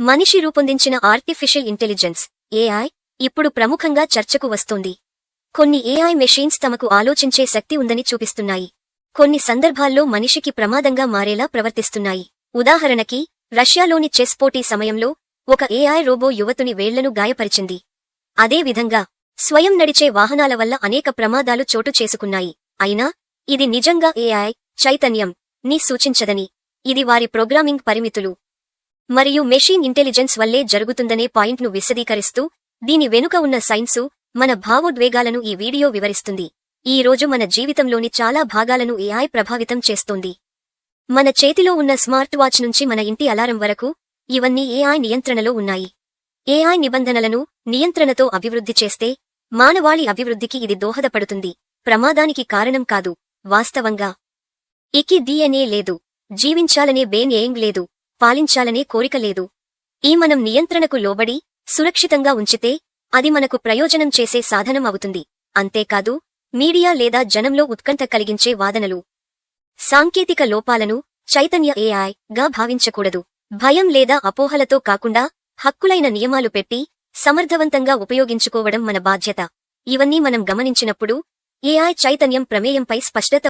మనిషి రూపొందించిన artificial intelligence AI ఇప్పుడు ప్రముఖంగా చర్చకు వస్తోంది. కొన్ని ఏఐ మెషీన్స్ తమకు ఆలోచించే శక్తి ఉందని చూపిస్తున్నాయి. కొన్ని సందర్భాల్లో మనిషికి ప్రమాదంగా మారేలా ప్రవర్తిస్తున్నాయి. ఉదాహరణకి రష్యాలోని చెస్ పోటీ సమయంలో ఒక ఏఐ రోబో యువతుని వేళ్ళను గాయపరిచింది. అదేవిధంగా స్వయం నడిచే వాహనాల వల్ల అనేక ప్రమాదాలు చోటు చేసుకున్నాయి. అయినా ఇది నిజంగా ఏఐ చైతన్యం ని సూచించదని ఇది వారి ప్రోగ్రామింగ్ పరిమితులు. మరియు మెషీన్ ఇంటెలిజెన్స్ వల్లే జరుగుతుందనే పాయింట్ను విశదీకరిస్తూ దీని వెనుక ఉన్న సైన్సు మన భావోద్వేగాలను ఈ వీడియో వివరిస్తుంది. ఈ రోజు మన జీవితంలోని చాలా భాగాలను ఏఐ ప్రభావితం చేస్తోంది. మన చేతిలో ఉన్న స్మార్ట్ వాచ్ నుంచి మన ఇంటి అలారం వరకు ఇవన్నీ ఏఐ నియంత్రణలో ఉన్నాయి. ఏఐ నిబంధనలను నియంత్రణతో అభివృద్ధి చేస్తే మానవాళి అభివృద్ధికి ఇది దోహదపడుతుంది. ప్రమాదానికి కారణం కాదు వాస్తవంగా. ఇకి డిఎన్ఏ లేదు. జీవించాలనే బేన్ ఏం లేదు. పాలించాలనే కోరిక లేదు. ఈ మనం నియంత్రణకు లోబడి సురక్షితంగా ఉంచితే అది మనకు ప్రయోజనం చేసే సాధనం అవుతుంది. అంతేకాదు మీడియా లేదా జనంలో ఉత్కంఠ కలిగించే వాదనలు. సాంకేతిక లోపాలను చైతన్య ఏఐ గా భావించకూడదు. భయం లేదా అపోహలతో కాకుండా హక్కులైన నియమాలు పెట్టి సమర్థవంతంగా ఉపయోగించుకోవడం మన బాధ్యత. ఇవన్నీ మనం గమనించినప్పుడు ఏఐ చైతన్యం ప్రమేయంపై స్పష్టత